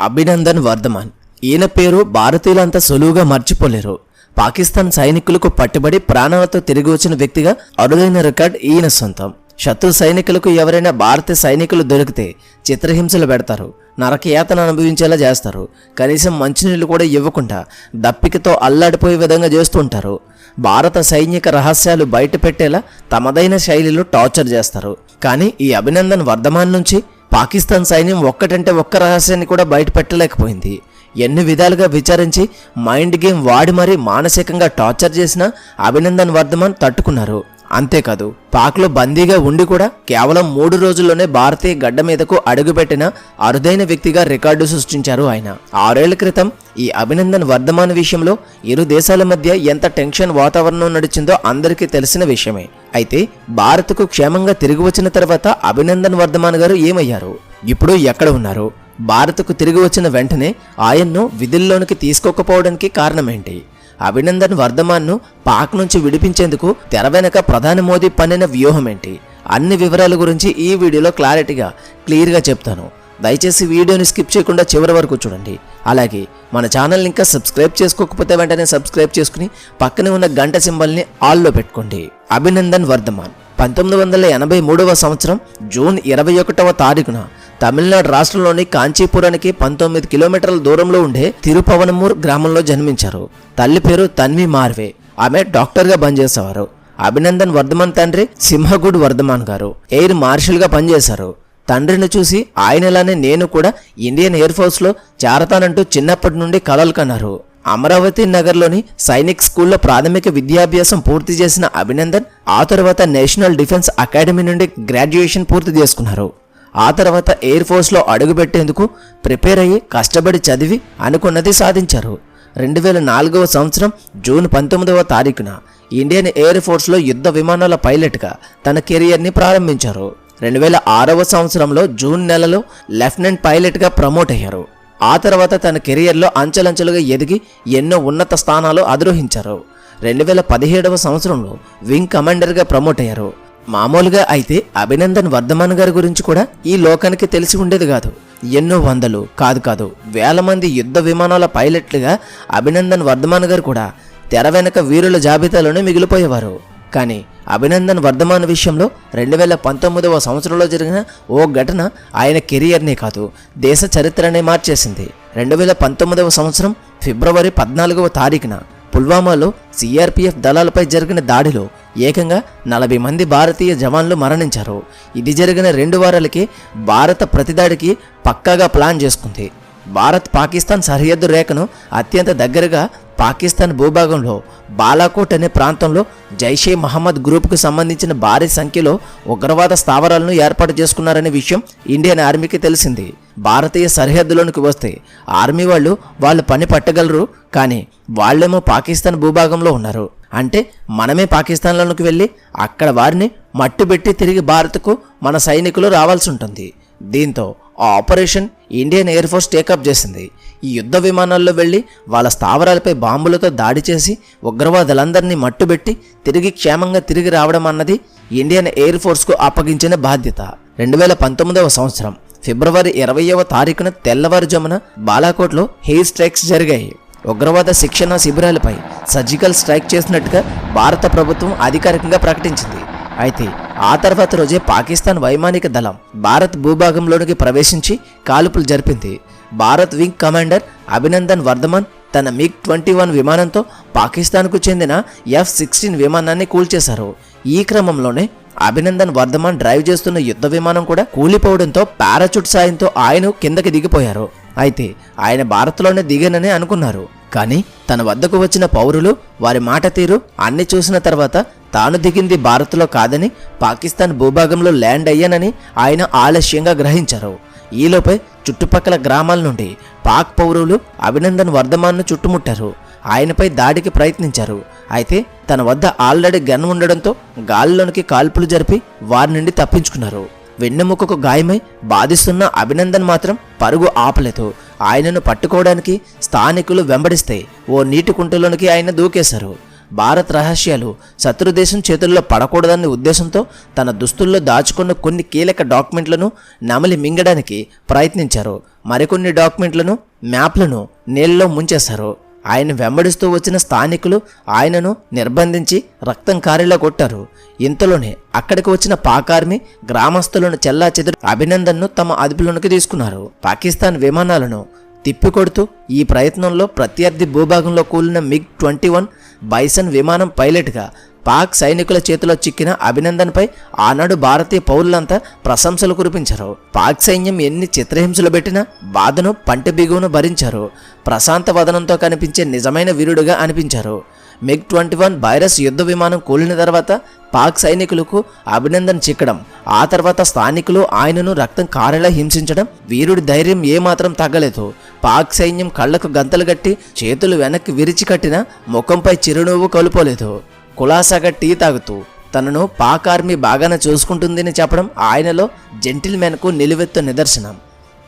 అభినందన్ వర్ధమాన్. ఈయన పేరు భారతీయులంతా సులువుగా మర్చిపోలేరు. పాకిస్తాన్ సైనికులకు పట్టుబడి ప్రాణాలతో తిరిగి వచ్చిన వ్యక్తిగా అరుదైన రికార్డ్ ఈయన సొంతం. శత్రు సైనికులకు ఎవరైనా భారతీయ సైనికులు దొరికితే చిత్రహింసలు పెడతారు నరకయాతన అనుభవించేలా చేస్తారు. కనీసం మంచినీళ్ళు కూడా ఇవ్వకుండా దప్పికతో అల్లాడిపోయే విధంగా చేస్తుంటారు భారత సైనిక రహస్యాలు బయట పెట్టేలా తమదైన శైలిలో టార్చర్ చేస్తారు. కానీ ఈ అభినందన్ వర్ధమాన్ నుంచి పాకిస్తాన్ సైన్యం ఒక్కటంటే ఒక్క రహస్యాన్ని కూడా బయట పెట్టలేకపోయింది ఎన్ని విధాలుగా విచారించి మైండ్ గేమ్ వాడి మరీ మానసికంగా టార్చర్ చేసిన అభినందన్ వర్ధమాన్ తట్టుకున్నారు. అంతేకాదు పాక్లో బందీగా ఉండి కూడా కేవలం మూడు రోజుల్లోనే భారతీయ గడ్డ మీదకు అడుగుపెట్టిన అరుదైన వ్యక్తిగా రికార్డు సృష్టించారు ఆయన. ఆరేళ్ళ క్రితం ఈ అభినందన్ వర్ధమాన్ విషయంలో ఇరు దేశాల మధ్య ఎంత టెన్షన్ వాతావరణం నడిచిందో అందరికీ తెలిసిన విషయమే. అయితే భారత్కు క్షేమంగా తిరిగి వచ్చిన తర్వాత అభినందన్ వర్ధమాన్ గారు ఏమయ్యారు? ఇప్పుడు ఎక్కడ ఉన్నారు? భారత్కు తిరిగి వచ్చిన వెంటనే ఆయన్ను విధుల్లోనికి తీసుకోకపోవడానికి కారణమేంటి? అభినందన్ వర్ధమాన్ను పాక్ నుంచి విడిపించేందుకు తెర వెనక ప్రధాని మోదీ పన్నిన వ్యూహం ఏంటి అన్ని వివరాల గురించి ఈ వీడియోలో క్లారిటీగా క్లియర్గా చెప్తాను. దయచేసి వీడియోని స్కిప్ చేయకుండా చివరి వరకు చూడండి. అలాగే మన ఛానల్ని ఇంకా సబ్స్క్రైబ్ చేసుకోకపోతే వెంటనే సబ్స్క్రైబ్ చేసుకుని పక్కనే ఉన్న గంట సింబల్ని ఆల్లో పెట్టుకోండి. అభినందన్ వర్ధమాన్. పంతొమ్మిది వందల ఎనభై మూడవ సంవత్సరం జూన్ ఇరవై ఒకటవ తారీఖున తమిళనాడు రాష్ట్రంలోని కాంచీపురానికి పంతొమ్మిది కిలోమీటర్ల దూరంలో ఉండే తిరుపవనమూర్ గ్రామంలో జన్మించారు. తల్లి పేరు తన్వి మార్వే. ఆమె డాక్టర్గా పనిచేసేవారు. అభినందన్ వర్ధమాన్ తండ్రి సింహగుడ్ వర్ధమాన్ గారు. ఎయిర్ మార్షల్గా పనిచేశారు. తండ్రిని చూసి ఆయనలానే నేను కూడా ఇండియన్ ఎయిర్ ఫోర్స్లో చేరతానంటూ చిన్నప్పటి నుండి కలలు కన్నారు. అమరావతి నగర్లోని సైనిక్ స్కూల్లో ప్రాథమిక విద్యాభ్యాసం పూర్తి చేసిన అభినందన్ ఆ తర్వాత నేషనల్ డిఫెన్స్ అకాడమీ నుండి గ్రాడ్యుయేషన్ పూర్తి చేసుకున్నారు. ఆ తర్వాత ఎయిర్ ఫోర్స్లో అడుగుపెట్టేందుకు ప్రిపేర్ అయ్యి కష్టపడి చదివి అనుకున్నది సాధించారు. రెండు వేల నాలుగవ సంవత్సరం జూన్ పంతొమ్మిదవ తారీఖున ఇండియన్ ఎయిర్ ఫోర్స్లో యుద్ధ విమానాల పైలట్గా తన కెరియర్ని ప్రారంభించారు. రెండు వేల ఆరవ సంవత్సరంలో జూన్ నెలలో లెఫ్టినెంట్ పైలట్గా ప్రమోట్ అయ్యారు. ఆ తర్వాత తన కెరియర్లో అంచెలంచెలుగా ఎదిగి ఎన్నో ఉన్నత స్థానాలు అధిరోహించారు. రెండు వేల పదిహేడవ సంవత్సరంలో వింగ్ కమాండర్గా ప్రమోట్ అయ్యారు. మామూలుగా అయితే అభినందన్ వర్ధమాన్ గారి గురించి కూడా ఈ లోకానికి తెలిసి ఉండేది కాదు. ఎన్నో వందలు కాదు కాదు వేల మంది యుద్ధ విమానాల పైలట్లుగా అభినందన్ వర్ధమాన్ గారు కూడా తెర వెనక వీరుల జాబితాలోనే మిగిలిపోయేవారు. కానీ అభినందన్ వర్ధమాన్ విషయంలో రెండు వేల పంతొమ్మిదవ సంవత్సరంలో జరిగిన ఓ ఘటన ఆయన కెరియర్నే కాదు దేశ చరిత్రనే మార్చేసింది. రెండు వేల పంతొమ్మిదవ సంవత్సరం ఫిబ్రవరి పద్నాలుగవ తారీఖున పుల్వామాలో సిఆర్పిఎఫ్ దళాలపై జరిగిన దాడిలో ఏకంగా నలభై మంది భారతీయ జవాన్లు మరణించారు. ఇది జరిగిన రెండు వారాలకి భారత ప్రతిదాడికి పక్కాగా ప్లాన్ చేసుకుంది. భారత్ పాకిస్తాన్ సరిహద్దు రేఖను అత్యంత దగ్గరగా పాకిస్తాన్ భూభాగంలో బాలాకోట్ అనే ప్రాంతంలో జైషే మహమ్మద్ గ్రూప్కు సంబంధించిన భారీ సంఖ్యలో ఉగ్రవాద స్థావరాలను ఏర్పాటు చేసుకున్నారనే విషయం ఇండియన్ ఆర్మీకి తెలిసింది. భారతీయ సరిహద్దులోనికి వస్తే ఆర్మీ వాళ్ళు వాళ్ళు పని పట్టగలరు కానీ వాళ్ళేమో పాకిస్తాన్ భూభాగంలో ఉన్నారు. అంటే మనమే పాకిస్తాన్లోనికి వెళ్ళి అక్కడ వారిని మట్టుబెట్టి తిరిగి భారత్కు మన సైనికులు రావాల్సి ఉంటుంది. దీంతో ఆ operation Indian Air Force take up చేసింది. ఈ యుద్ధ విమానాల్లో వెళ్ళి వాళ్ళ స్థావరాలపై బాంబులతో దాడి చేసి ఉగ్రవాదులందరినీ మట్టుబెట్టి తిరిగి క్షేమంగా తిరిగి రావడం అన్నది ఇండియన్ ఎయిర్ ఫోర్స్కు అప్పగించిన బాధ్యత. రెండు వేల పంతొమ్మిదవ సంవత్సరం ఫిబ్రవరి ఇరవయవ తారీఖున తెల్లవారుజామున బాలాకోట్లో హెయిర్ స్ట్రైక్స్ జరిగాయి. ఉగ్రవాద శిక్షణ శిబిరాలపై సర్జికల్ స్ట్రైక్ చేసినట్టుగా భారత ప్రభుత్వం అధికారికంగా ప్రకటించింది. అయితే ఆ తర్వాత రోజే పాకిస్తాన్ వైమానిక దళం భారత్ భూభాగంలోనికి ప్రవేశించి కాల్పులు జరిపింది. భారత్ వింగ్ కమాండర్ అభినందన్ వర్ధమాన్ తన మిగ్ ట్వంటీ వన్ విమానంతో పాకిస్తాన్కు చెందిన ఎఫ్ సిక్స్టీన్ విమానాన్ని కూల్చేశారు. ఈ క్రమంలోనే అభినందన్ వర్ధమాన్ డ్రైవ్ చేస్తున్న యుద్ధ విమానం కూడా కూలిపోవడంతో పారాచూట్ సాయంతో ఆయన కిందకి దిగిపోయారు. అయితే ఆయన భారత్లోనే దిగానని అనుకున్నారు. కానీ తన వద్దకు వచ్చిన పౌరులు వారి మాట తీరు అన్ని చూసిన తర్వాత తాను దిగింది భారత్లో కాదని పాకిస్తాన్ భూభాగంలో ల్యాండ్ అయ్యానని ఆయన ఆలస్యంగా గ్రహించారు. ఈలోపై చుట్టుపక్కల గ్రామాల నుండి పాక్ పౌరులు అభినందన్ వర్ధమాన్ను చుట్టుముట్టారు. ఆయనపై దాడికి ప్రయత్నించారు. అయితే తన వద్ద ఆల్రెడీ గన్ ఉండడంతో గాలిలోనికి కాల్పులు జరిపి వారి నుండి తప్పించుకున్నారు. వెన్నెముకకు గాయమై బాధిస్తున్న అభినందన్ మాత్రం పరుగు ఆపలేదు. ఆయనను పట్టుకోవడానికి స్థానికులు వెంబడిస్తే ఓ నీటి కుంటలోనికి ఆయన దూకేశారు. భారత్ రహస్యాలు శత్రుదేశం చేతుల్లో పడకూడదనే ఉద్దేశంతో తన దుస్తుల్లో దాచుకున్న కొన్ని కీలక డాక్యుమెంట్లను నమలి మింగడానికి ప్రయత్నించారు. మరికొన్ని డాక్యుమెంట్లను మ్యాప్లను నీళ్ళలో ముంచేశారు. ఆయన వెంబడిస్తూ వచ్చిన స్థానికులు ఆయనను నిర్బంధించి రక్తం కారేలా కొట్టారు. ఇంతలోనే అక్కడికి వచ్చిన పాకార్మి గ్రామస్తులను చెల్లా చెదురు అభినందన్ను తమ అదుపులోనికి తీసుకున్నారు. పాకిస్తాన్ విమానాలను తిప్పికొడుతూ ఈ ప్రయత్నంలో ప్రత్యర్థి భూభాగంలో కూలిన మిగ్ ట్వంటీ వన్ బైసన్ విమానం పైలట్గా పాక్ సైనికుల చేతిలో చిక్కిన అభినందన్పై ఆనాడు భారతీయ పౌరులంతా ప్రశంసలు కురిపించారు. పాక్ సైన్యం ఎన్ని చిత్రహింసలు పెట్టినా బాధను పంట బిగువును భరించారు. ప్రశాంత వదనంతో కనిపించే నిజమైన వీరుడుగా అనిపించారు. మిగ్ ట్వంటీ వన్ వైరస్ యుద్ధ విమానం కూలిన తర్వాత పాక్ సైనికులకు అభినందన్ చిక్కడం ఆ తర్వాత స్థానికులు ఆయనను రక్తం కారేలా హింసించడం వీరుడి ధైర్యం ఏమాత్రం తగ్గలేదు. పాక్ సైన్యం కళ్ళకు గంతలు కట్టి చేతులు వెనక్కి విరిచి కట్టిన ముఖంపై చిరునవ్వు కలుపోలేదు. కులాసాగా టీ తాగుతూ తనను పాక్ ఆర్మీ బాగానే చూసుకుంటుందని చెప్పడం ఆయనలో జెంటిల్మెన్కు నిలువెత్తు నిదర్శనం.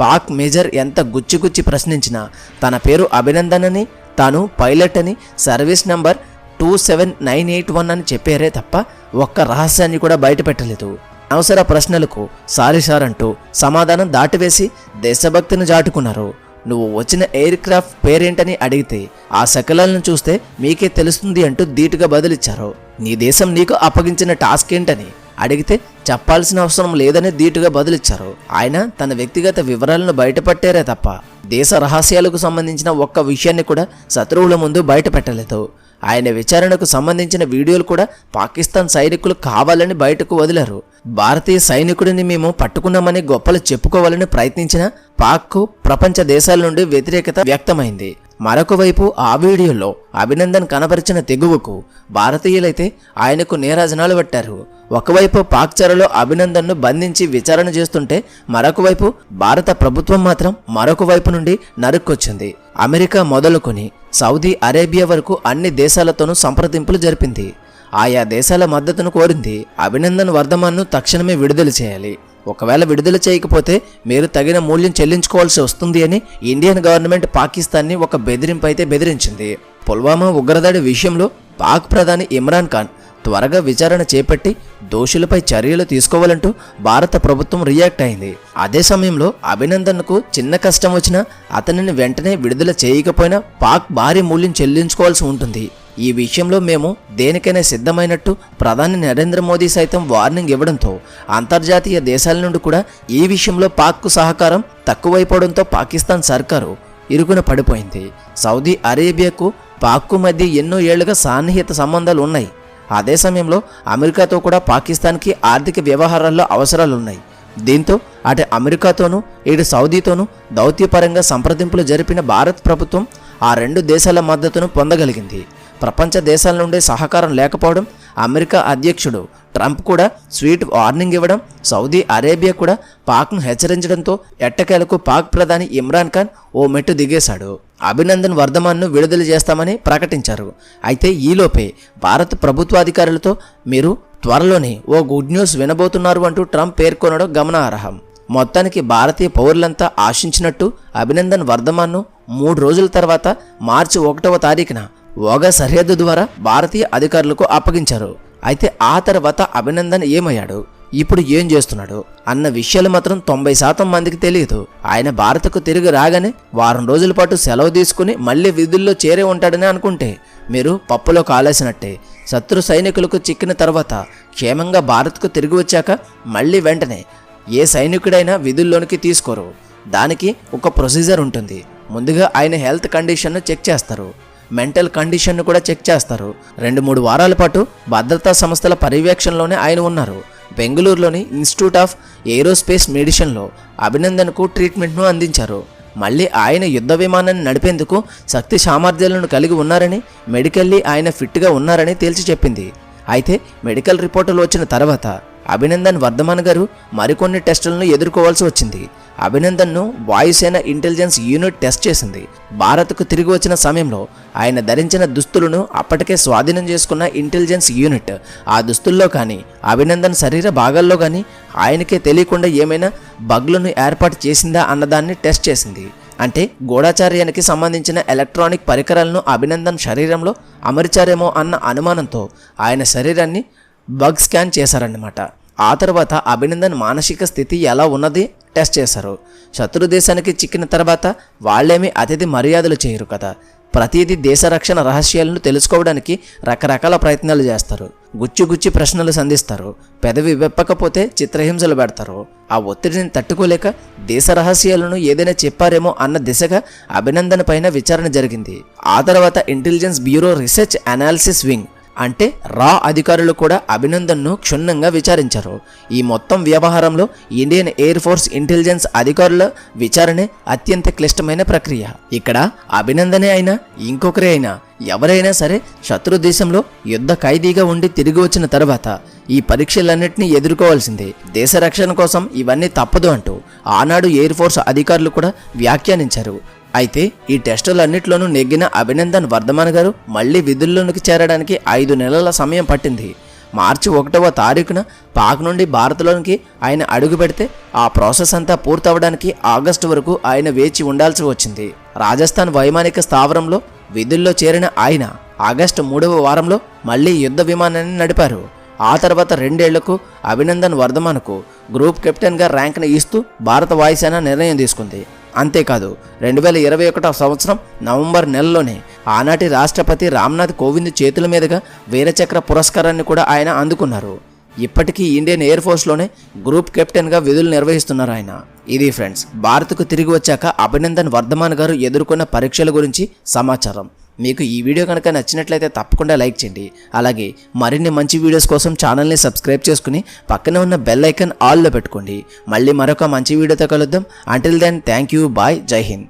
పాక్ మేజర్ ఎంత గుచ్చిగుచ్చి ప్రశ్నించినా తన పేరు అభినందన్ అని తాను పైలట్ అని service number two seven nine eight one అని చెప్పారే తప్ప ఒక్క రహస్యాన్ని కూడా బయటపెట్టలేదు. అవసర ప్రశ్నలకు సారీ సార్ అంటూ సమాధానం దాటివేసి దేశభక్తిని జాటుకున్నారు నువ్వు వచ్చిన ఎయిర్ క్రాఫ్ట్ పేరేంటని అడిగితే ఆ శకలాలను చూస్తే మీకే తెలుస్తుంది అంటూ ధీటుగా బదులిచ్చారు. నీ దేశం నీకు అప్పగించిన టాస్క్ ఏంటని అడిగితే చెప్పాల్సిన అవసరం లేదని ధీటుగా బదులిచ్చారు. ఆయన తన వ్యక్తిగత వివరాలను బయటపట్టారే తప్ప దేశ రహస్యాలకు సంబంధించిన ఒక్క విషయాన్ని కూడా శత్రువుల ముందు బయటపెట్టలేదు. ఆయన విచారణకు సంబంధించిన వీడియోలు కూడా పాకిస్తాన్ సైనికులు కావాలని బయటకు వదిలారు. భారతీయ సైనికుడిని మేము పట్టుకున్నామని గొప్పలు చెప్పుకోవాలని ప్రయత్నించినా పాక్కు ప్రపంచ దేశాల నుండి వ్యతిరేకత వ్యక్తమైంది. మరొక వైపు ఆ వీడియోలో అభినందన్ కనబరిచిన తెగువకు భారతీయులైతే ఆయనకు నేరాజనాలు పట్టారు. ఒకవైపు పాక్ చెరలో అభినందన్ను బంధించి విచారణ చేస్తుంటే మరొక వైపు భారత ప్రభుత్వం మాత్రం మరొక వైపు నుండి నరుక్కొచ్చింది. అమెరికా మొదలుకొని సౌదీ అరేబియా వరకు అన్ని దేశాలతోనూ సంప్రదింపులు జరిపింది. ఆయా దేశాల మద్దతును కోరింది అభినందన్ వర్ధమాన్ను తక్షణమే విడుదల చేయాలి. ఒకవేళ విడుదల చేయకపోతే మీరు తగిన మూల్యం చెల్లించుకోవాల్సి వస్తుంది అని ఇండియన్ గవర్నమెంట్ పాకిస్తాన్ని ఒక బెదిరింపు అయితే బెదిరించింది. పుల్వామా ఉగ్రదాడి విషయంలో పాక్ ప్రధాని ఇమ్రాన్ ఖాన్ త్వరగా విచారణ చేపట్టి దోషులపై చర్యలు తీసుకోవాలంటూ భారత ప్రభుత్వం రియాక్ట్ అయింది. అదే సమయంలో అభినందన్కు చిన్న కష్టం వచ్చినా అతనిని వెంటనే విడుదల చేయకపోయినా పాక్ భారీ మూల్యం చెల్లించుకోవాల్సి ఉంటుంది. ఈ విషయంలో మేము దేనికైనా సిద్ధమైనట్టు ప్రధాని నరేంద్ర మోదీ సైతం వార్నింగ్ ఇవ్వడంతో అంతర్జాతీయ దేశాల నుండి కూడా ఈ విషయంలో పాక్కు సహకారం తక్కువైపోవడంతో పాకిస్తాన్ సర్కారు ఇరుకున పడిపోయింది. సౌదీ అరేబియాకు పాక్కు మధ్య ఎన్నో ఏళ్ళుగా సాన్నిహిత సంబంధాలు ఉన్నాయి. అదే సమయంలో అమెరికాతో కూడా పాకిస్తాన్కి ఆర్థిక వ్యవహారాల్లో అవసరాలు ఉన్నాయి. దీంతో అటు అమెరికాతోనూ ఇటు సౌదీతోనూ దౌత్యపరంగా సంప్రదింపులు జరిపిన భారత్ ప్రభుత్వం ఆ రెండు దేశాల మద్దతును పొందగలిగింది. ప్రపంచ దేశాల నుండి సహకారం లేకపోవడం అమెరికా అధ్యక్షుడు ట్రంప్ కూడా స్వీట్ వార్నింగ్ ఇవ్వడం సౌదీ అరేబియా కూడా పాక్ను హెచ్చరించడంతో ఎట్టకేలకు పాక్ ప్రధాని ఇమ్రాన్ ఖాన్ ఓ మెట్టు దిగేశాడు. అభినందన్ వర్ధమాన్ను విడుదల చేస్తామని ప్రకటించారు. అయితే ఈలోపే భారత ప్రభుత్వాధికారులతో మీరు త్వరలోనే ఓ గుడ్ న్యూస్ వినబోతున్నారు అంటూ ట్రంప్ పేర్కొనడం గమనార్హం. మొత్తానికి భారతీయ పౌరులంతా ఆశించినట్టు అభినందన్ వర్ధమాన్ను మూడు రోజుల తర్వాత మార్చి ఒకటవ తారీఖున ఓగా సరిహద్దు ద్వారా భారతీయ అధికారులకు అప్పగించారు. అయితే ఆ తర్వాత అభినందన్ ఏమయ్యాడు? ఇప్పుడు ఏం చేస్తున్నాడు? అన్న విషయాలు మాత్రం తొంభై శాతం మందికి తెలియదు. ఆయన భారత్కు తిరిగి రాగానే వారం రోజుల పాటు సెలవు తీసుకుని మళ్ళీ విధుల్లో చేరే ఉంటాడని అనుకుంటే మీరు పప్పులో కాలేసినట్టే. శత్రు సైనికులకు చిక్కిన తర్వాత క్షేమంగా భారత్కు తిరిగి వచ్చాక మళ్ళీ వెంటనే ఏ సైనికుడైనా విధుల్లోనికి తీసుకోరు. దానికి ఒక ప్రొసీజర్ ఉంటుంది. ముందుగా ఆయన హెల్త్ కండిషన్ను చెక్ చేస్తారు. మెంటల్ కండిషన్ను కూడా చెక్ చేస్తారు. రెండు మూడు వారాల పాటు భద్రతా సంస్థల పర్యవేక్షణలోనే ఆయన ఉన్నారు. బెంగళూరులోని ఇన్స్టిట్యూట్ ఆఫ్ ఏరోస్పేస్ మెడిసిన్లో అభినందన్కు ట్రీట్మెంట్ను అందించారు. మళ్ళీ ఆయన యుద్ధ విమానాన్ని నడిపేందుకు శక్తి సామర్థ్యాలను కలిగి ఉన్నారని మెడికల్లీ ఆయన ఫిట్గా ఉన్నారని తేల్చి చెప్పింది. అయితే మెడికల్ రిపోర్టులు వచ్చిన తర్వాత అభినందన్ వర్ధమాన్ గారు మరికొన్ని టెస్టులను ఎదుర్కోవాల్సి వచ్చింది. అభినందన్ను వాయుసేన ఇంటెలిజెన్స్ యూనిట్ టెస్ట్ చేసింది. భారత్కు తిరిగి వచ్చిన సమయంలో ఆయన ధరించిన దుస్తులను అప్పటికే స్వాధీనం చేసుకున్న ఇంటెలిజెన్స్ యూనిట్. ఆ దుస్తుల్లో కానీ అభినందన్ శరీర భాగాల్లో కానీ ఆయనకే తెలియకుండా ఏమైనా బగ్లను ఏర్పాటు చేసిందా అన్నదాన్ని టెస్ట్ చేసింది. అంటే గూఢాచార్యానికి సంబంధించిన ఎలక్ట్రానిక్ పరికరాలను అభినందన్ శరీరంలో అమర్చారేమో అన్న అనుమానంతో ఆయన శరీరాన్ని బగ్ స్కాన్ చేశారన్నమాట. ఆ తర్వాత అభినందన్ మానసిక స్థితి ఎలా ఉన్నది? టెస్ట్ చేశారు. శత్రు దేశానికి చిక్కిన తర్వాత వాళ్ళేమీ అతిథి మర్యాదలు చేయరు కదా. ప్రతిదీ దేశ రక్షణ రహస్యాలను తెలుసుకోవడానికి రకరకాల ప్రయత్నాలు చేస్తారు. గుచ్చి గుచ్చి ప్రశ్నలు సంధిస్తారు. పెదవి వెప్పకపోతే చిత్రహింసలు పెడతారు. ఆ ఒత్తిడిని తట్టుకోలేక దేశ రహస్యాలను ఏదైనా చెప్పారేమో అన్న దిశగా అభినందన పైన విచారణ జరిగింది. ఆ తర్వాత intelligence bureau research analysis wing అంటే రా అధికారులు కూడా అభినందన్ను క్షుణ్ణంగా విచారించారు. ఈ మొత్తం వ్యవహారంలో ఇండియన్ ఎయిర్ ఫోర్స్ ఇంటెలిజెన్స్ అధికారుల విచారణే అత్యంత క్లిష్టమైన ప్రక్రియ. ఇక్కడ అభినందనే అయినా ఇంకొకరే అయినా ఎవరైనా సరే శత్రు దేశంలో యుద్ధ ఖైదీగా ఉండి తిరిగి వచ్చిన తర్వాత ఈ పరీక్షలన్నింటినీ ఎదుర్కోవాల్సిందే. దేశ రక్షణ కోసం ఇవన్నీ తప్పదు అంటూ ఆనాడు ఎయిర్ ఫోర్స్ అధికారులు కూడా వ్యాఖ్యానించారు. అయితే ఈ టెస్టులన్నిట్లోనూ నెగ్గిన అభినందన్ వర్ధమాన్ గారు మళ్ళీ విధుల్లోనికి చేరడానికి ఐదు నెలల సమయం పట్టింది. మార్చి ఒకటవ తారీఖున పాక్ నుండి భారత్లోనికి ఆయన అడుగు పెడితే ఆ ప్రాసెస్ అంతా పూర్తవడానికి ఆగస్టు వరకు ఆయన వేచి ఉండాల్సి వచ్చింది. రాజస్థాన్ వైమానిక స్థావరంలో విధుల్లో చేరిన ఆయన ఆగస్టు మూడవ వారంలో మళ్ళీ యుద్ధ విమానాన్ని నడిపారు. ఆ తర్వాత రెండేళ్ళకు అభినందన్ వర్ధమాన్కు గ్రూప్ కెప్టెన్గా ర్యాంక్ను ఇస్తూ భారత వాయుసేన నిర్ణయం తీసుకుంది. అంతేకాదు రెండు వేల ఇరవై ఒకటో సంవత్సరం నవంబర్ నెలలోనే ఆనాటి రాష్ట్రపతి రామ్నాథ్ కోవింద్ చేతుల మీదుగా వీరచక్ర పురస్కారాన్ని కూడా ఆయన అందుకున్నారు. ఇప్పటికీ ఇండియన్ ఎయిర్ ఫోర్స్లోనే గ్రూప్ కెప్టెన్గా విధులు నిర్వహిస్తున్నారు ఆయన. ఇది ఫ్రెండ్స్ భారత్కు తిరిగి వచ్చాక అభినందన్ వర్ధమాన్ గారు ఎదుర్కొన్న పరీక్షల గురించి సమాచారం. మీకు ఈ వీడియో కనుక నచ్చినట్లయితే తప్పకుండా లైక్ చేయండి. అలాగే మరిన్ని మంచి వీడియోస్ కోసం ఛానల్ని సబ్స్క్రైబ్ చేసుకుని పక్కన ఉన్న బెల్ ఐకన్ ఆల్లో పెట్టుకోండి. మళ్ళీ మరొక మంచి వీడియోతో కలుద్దాం. Until then thank you bye జై హింద్